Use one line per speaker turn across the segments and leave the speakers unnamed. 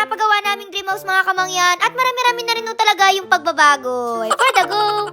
inapagawa naming dream house mga kamangyan at marami-rami na rin ho talaga yung pagbabago. For the go!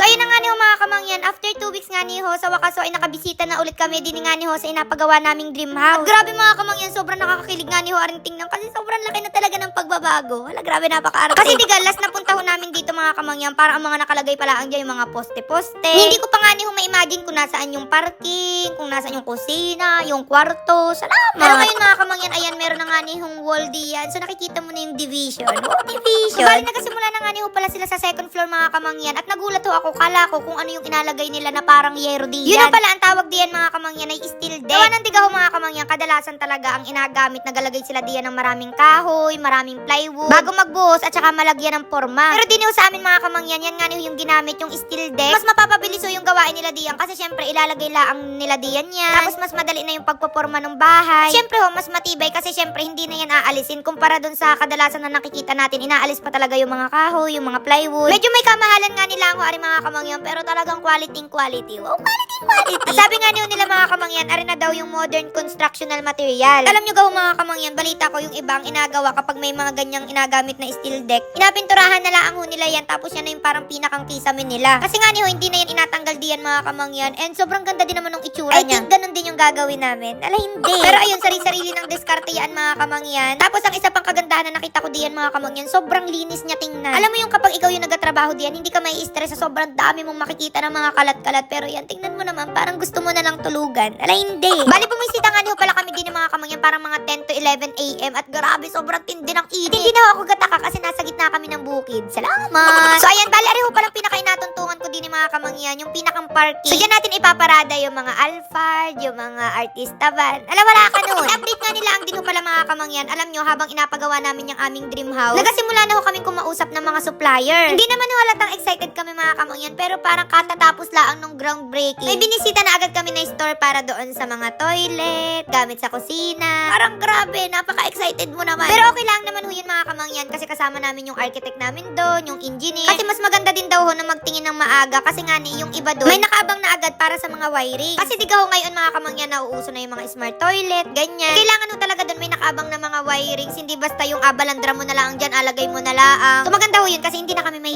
So ayun na nga ni ho mga kamangyan, after 2 weeks nga ni ho, sa wakas ho ay nakabisita na ulit kami din nga ni ho sa inapagawa naming dream house. At grabe mga kamangyan, sobrang nakakakilig nga ni ho aring tingnan kasi sobrang laki na talaga ng pagbabago. Hala, grabe napaka Kasi diga, last na punta ho namin dito mga kamangyan, para ang mga nakalagay pala ang dyan yung mga poste-poste. Hindi ko pa nga ni ho ma-imagine kung nasaan yung parking, kung nasaan yung kusina, yung kwarto. Salamat! Pero ngayon mga kamangyan, ayan, meron na nga ni hong wall diyan. So nakikita mo na yung division. Oh, division! Bali nagkasimula na nga ni ho pala sila sa second floor mga kamangyan at nagulat ho ako, kala ko kung ano yung inalagay nila na parang yero diyan. Yun na pala ang tawag diyan mga kamangyan ay steel deck. Gawa ng tiga ho mga kamangyan, kadalasan talaga ang inagamit na galagay sila diyan ng maraming kahoy, maraming plywood, bago magbuhos at saka malagyan ng forma. Pero din sa amin mga kamangyan, yan nga yung ginamit yung steel deck. Mas mapapabilis ho yung gawain nila diyan kasi syempre ilalagay lang nila diyan yan. Tapos mas madali na yung pagpoporma ng bahay. Syempre ho, mas matibay kasi syempre hindi na yan aalisin kumpara dun sa kadalasan na nakikita natin, inaalis pa talaga yung mga kahoy, yung mga plywood. Medyo may kamahalan nga nila ho, ari mga kamangyan, pero talagang quality quality. Wow, quality quality. At sabi nga niyo nila mga kamangyan, ari na daw yung modern constructional material. Alam nyo gaw mga kamangyan, balita ko yung ibang inagawa kapag may mga ganyang inagamit na steel deck. Inapinturahan na lang ho nila yan, tapos yan na yung parang pinakang kisame nila. Kasi nga niyo, hindi na yan inatanggal diyan mga kamangyan, and sobrang ganda din naman ng itsura niya. I think ganun din yung gagawin namin. Ala, hindi. Pero ayun, sarili-sarili ng diskarte yan mga kamangyan. Tapos ang isa pang kagandahan na nakita ko diyan mga kamangyan, sobrang linis niya tingnan. Alam mo yung kapag ikaw yung nagatrabaho diyan, hindi ka may stress sa sobrang dami mong makikita ng mga kalat-kalat. Pero yan, tingnan mo naman, parang gusto mo na lang tulugan. Ala, hindi. Bali, bumisita nga niyo pala kami din ng mga kamangyan, parang mga 10 to 11 a.m. At grabe, sobrang tindi ng init. Hindi na ako gataka kasi nasa gitna kami ng bukid. Salamat! So ayan, bali, ari ho palang pinakainatuntungan ko din ng mga kamangyan, yung pinakang parking. So dyan natin ipaparada yung mga Alphard, yung mga artista van. Alam, wala ka nun. update nga nila ang din pala mga kamangyan. Alam nyo, habang inapagawa namin yung aming dream house, nagasimula na ho kaming kumausap ng mga supplier. Hindi naman halatang excited kami mga kamangyan, pero parang katatapos lang nung groundbreaking. May binisita na agad kami na store para doon sa mga toilet, gamit sa kusina. Parang grabe, napaka-excited mo naman. Pero okay lang naman ho yun mga kamangyan kasi kasama namin yung architect namin doon, yung engineer. Kasi mas maganda din daw ho na magtingin ng maaga kasi nga ni yung iba doon, may nakaabang na agad para sa mga wiring. Kasi di ka ngayon mga kamangyan nauuso na yung mga smart toilet, ganyan. Kailangan ho talaga doon may nakaabang na mga wirings, hindi basta yung abalandra mo na lang dyan, alagay mo na lang. So maganda ho yun kasi hindi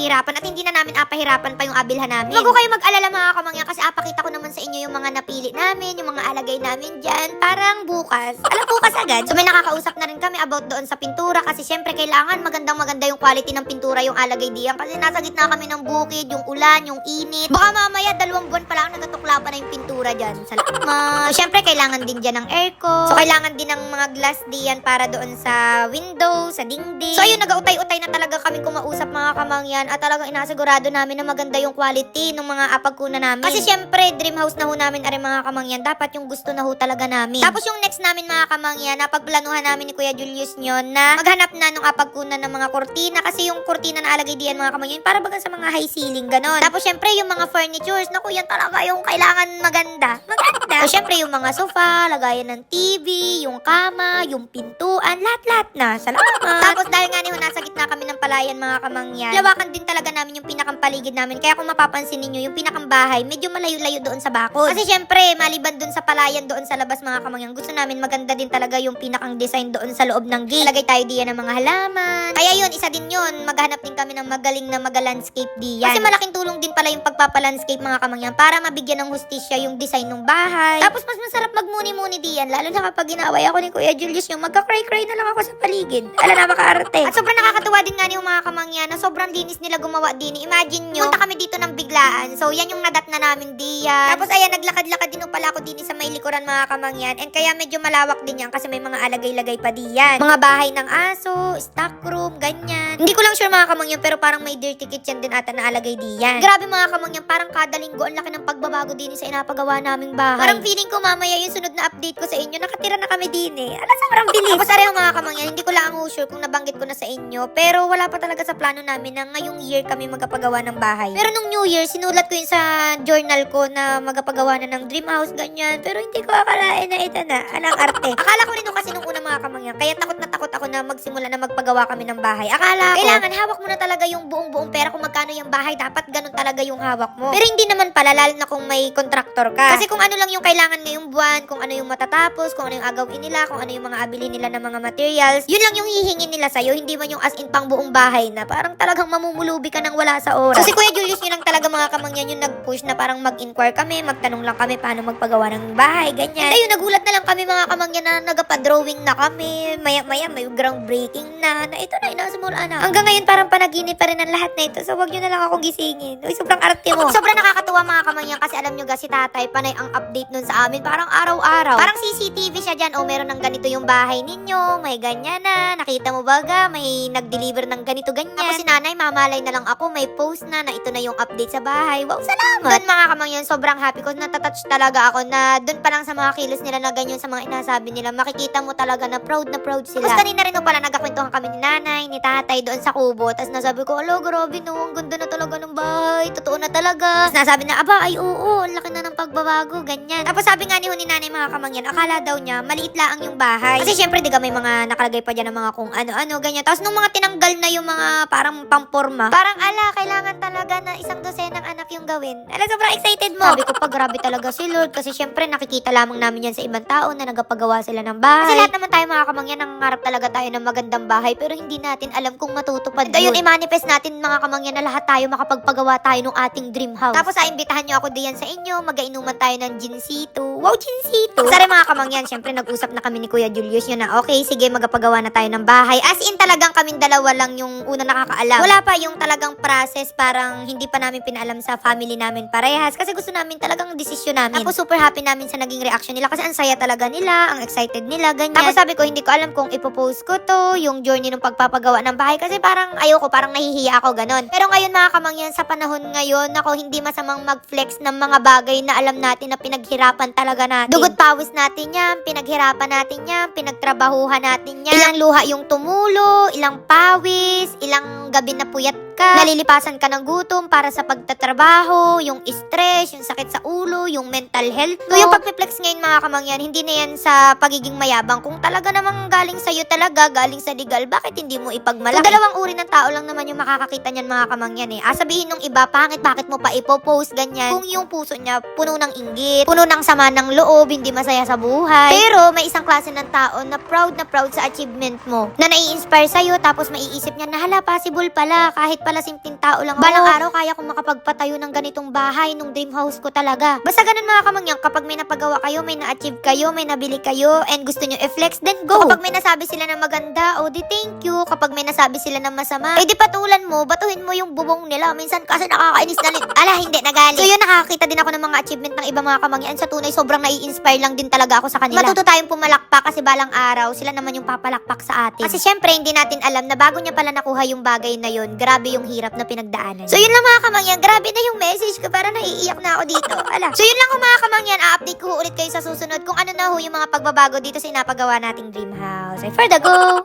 mahirapan at hindi na namin apahirapan pa yung abilhan namin. Huwag kayo mag-alala mga kamangyan kasi apakita ko naman sa inyo yung mga napili namin, yung mga alagay namin dyan. Parang bukas. Alam bukas agad. So may nakakausap na rin kami about doon sa pintura kasi syempre kailangan magandang maganda yung quality ng pintura yung alagay diyan kasi nasa gitna kami ng bukid, yung ulan, yung init. Baka mamaya dalawang buwan pa lang nagatukla pa na yung pintura dyan. Salamat. So syempre kailangan din dyan ng aircon. So kailangan din ng mga glass diyan para doon sa window, sa dingding. So ayun, nagautay-utay na talaga kami kumausap mga kamangyan at talagang inasigurado namin na maganda yung quality ng mga apagkuna namin. Kasi syempre, dream house na ho namin ari mga kamangyan. Dapat yung gusto na ho talaga namin. Tapos yung next namin mga kamangyan, napagplanuhan namin ni Kuya Julius nyon na maghanap na ng apagkuna ng mga kurtina kasi yung kurtina na alagay diyan mga kamangyan para baga sa mga high ceiling ganon. Tapos syempre yung mga furnitures, naku yan talaga yung kailangan maganda. Maganda. So syempre yung mga sofa, lagayan ng TV, yung kama, yung pintuan, lahat-lahat na. Salamat. Tapos dahil nga niyo nasa gitna kami ng palayan mga kamangyan, lawakan din talaga namin yung pinakang paligid namin. Kaya kung mapapansin ninyo, yung pinakang bahay, medyo malayo-layo doon sa bakod. Kasi syempre, maliban doon sa palayan doon sa labas mga kamangyan, gusto namin maganda din talaga yung pinakang design doon sa loob ng gate. Lagay tayo diyan ng mga halaman. Kaya yun, isa din yun. Maghanap din kami ng magaling na maga-landscape diyan. Kasi malaking tulong din pala yung pagpapalandscape mga kamangyan para mabigyan ng hustisya yung design ng bahay. Tapos mas masarap magmuni-muni diyan, lalo na kapag ginaway ako ni Kuya Julius yung magka-cry-cry na lang ako sa paligid. Ala, napaka-arte. At sobrang nakakatuwa din nga yung mga kamangyan na sobrang linis nila gumawa din. Imagine nyo, punta kami dito ng biglaan. So, yan yung nadat na namin diyan. Tapos, ayan, naglakad-lakad din pala ako din sa may likuran mga kamangyan. And kaya medyo malawak din yan kasi may mga alagay-lagay pa diyan. Mga bahay ng aso, stock room, ganyan. Hindi ko lang sure mga kamangyan pero parang may dirty kitchen din ata na alagay diyan. Grabe mga kamangyan, parang kada linggo ang laki ng pagbabago din sa inapagawa naming bahay. Parang feeling ko mamaya yung sunod na update ko sa inyo, nakatira na kami din eh. Ala, sobrang bilis. Tapos areho mga kamangyan, hindi ko lang sure kung nabanggit ko na sa inyo, pero wala pa talaga sa plano namin na ngayong year kami magpagawa ng bahay. Pero nung New Year, sinulat ko yun sa journal ko na magpagawa na ng dream house, ganyan. Pero hindi ko akalain na ito na. Anong arte. Akala ko rin nung kasi nung una mga kamangyan. Kaya takot na takot ako na magsimula na magpagawa kami ng bahay. Akala ko, kailangan hawak mo na talaga yung buong-buong pera kung magkano yung bahay. Dapat ganun talaga yung hawak mo. Pero hindi naman pala, lalo na kung may kontraktor ka. Kasi kung ano lang yung kailangan ngayong buwan, kung ano yung matatapos, kung ano yung agawin nila, kung ano yung mga abili nila ng mga materials, yun lang yung hihingin nila sa'yo, hindi man yung as in pang buong bahay na parang talagang mamumulubi ka ng wala sa oras. So si Kuya Julius yun lang talaga mga kamangyan yung nag-push na parang mag-inquire kami, magtanong lang kami paano magpagawa ng bahay, ganyan. Ayun, nagulat na lang kami mga kamangyan na nagpa-drawing na kami, maya-maya may groundbreaking na, na ito na, inasimula na. Hanggang ngayon parang panaginip pa rin ang lahat na ito, so wag nyo na lang akong gisingin. Uy, sobrang arte mo. sobrang nakakatuwa mga kamangyan kasi alam nyo ga si tatay, panay ang update nun sa amin, parang araw-araw. Parang CCTV siya dyan, o meron ng ganito yung bahay ninyo, may ganyan na, nakita mo ba ga, may nag-deliver ng ganito ganyan. Tapos si nanay, mamalay na lang ako, may post na, na ito na yung update sa bahay. Wow, salamat! Doon mga kamangyan, sobrang happy ko, natatouch talaga ako na doon pa lang sa mga kilos nila na ganyan sa mga inasabi nila, makikita mo talaga na proud na proud sila. Tapos kanina rin pala, nagkakwentuhan kami ni nanay, ni tatay doon sa kubo, tapos nasabi ko, alo, grabe no, ang ganda na talaga ng bahay, totoo na talaga. Tapos nasabi na, aba, ay oo, ang laki na ng pagbabago, ganyan. Tapos sabi nga ni ni nanay mga kamangyan, akala daw niya, maliit lang yung bahay. Kasi syempre, di ka may mga nakalagay pa dyan ng mga kung ano-ano, ganyan. Tapos nung mga tinanggal na yung mga parang pamporma, parang ala, kailangan talaga na isang dosenang anak yung gawin. Ala, sobrang excited mo. Sabi ko, pag grabe talaga si Lord, kasi syempre, nakikita lamang namin yan sa ibang tao na nagapagawa sila ng bahay. Kasi lahat naman tayo mga kamangyan, nangangarap talaga tayo ng magandang bahay, pero hindi natin alam kung matutupad yun. Ayun, i-manifest natin mga kamangyan na lahat tayo makapagpagawa tayo ng ating dream house. Tapos, ah, imbitahan nyo ako diyan sa inyo, magainuman tayo ng ginsito. Wow, ginsito! Sari mga kamangyan, syempre nag-usap na kami ni Kuya Julius yun na, okay, sige, magapagawa na tayo ng bahay. As in talagang kaming dalawa lang yung una nakakaalam. Wala pa yung talagang process, parang hindi pa namin pinaalam sa family namin parehas. Kasi gusto namin talagang desisyon namin. Tapos super happy namin sa naging reaction nila kasi ang saya talaga nila, ang excited nila, ganyan. Tapos sabi ko, hindi ko alam kung ipopost ko to, yung journey ng pagpapagawa ng bahay kasi parang ayoko, parang nahihiya ako, ganon. Pero ngayon mga kamangyan, sa panahon ngayon, ako hindi masamang mag-flex ng mga bagay na alam natin na pinaghirapan talaga natin. Dugot pawis natin yan, pinaghirapan natin yan, pinagtrabahuhan natin yan. Ilang luha yung tumulo, ilang pawis, ilang gabi na puyat ka, nalilipasan ka ng gutom para sa pagtatrabaho, yung stress, yung sakit sa ulo, yung mental health. So, yung pagpiplex ngayon mga kamangyan, hindi na yan sa pagiging mayabang. Kung talaga namang galing sa'yo talaga, galing sa legal, bakit hindi mo ipagmalaki? Kung dalawang uri ng tao lang naman yung makakakita niyan mga kamangyan eh. Ah, sabihin nung iba, pangit, bakit mo pa ipopost ganyan? Kung yung puso niya puno ng inggit, puno ng sama ng loob, hindi masaya sa buhay. Pero may isang klase ng tao na proud na proud sa achievement mo, na nai-inspire sa'yo, tapos maiisip niya na hala, possible pala, kahit pala simpleng tao lang. Balang araw, kaya kong makapagpatayo ng ganitong bahay, nung dream house ko talaga. Basta ganun mga kamangyan, kapag may napagawa kayo, may na-achieve kayo, may nabili kayo, and gusto nyo i-flex, then go. Kapag may nasabi sila na maganda, oh di thank you. Kapag may nasabi sila na masama, eh di patulan mo, batuhin mo yung bubong nila. Minsan kasi nakakainis na rin. Ala, hindi, nagalit. So yun, nakakita din ako ng mga achievement ng iba mga kamangyan. Sa tunay, sobrang nai-inspire lang din talaga ako sa kanila. Matuto tayong pumalakpak kasi balang araw, sila naman yung papalakpak sa atin. Kasi syempre, hindi natin alam na bago niya pala nakuha yung bagay na yun, grabe yung hirap na pinagdaanan. So yun lang mga kamangyan, grabe na yung message ko, para naiiyak na ako dito. Ala. So yun lang ko mga kamangyan, a-update ko ulit kayo sa susunod kung ano na ho yung mga pagbabago dito sa inapagawa nating dream house. Ay, for the go!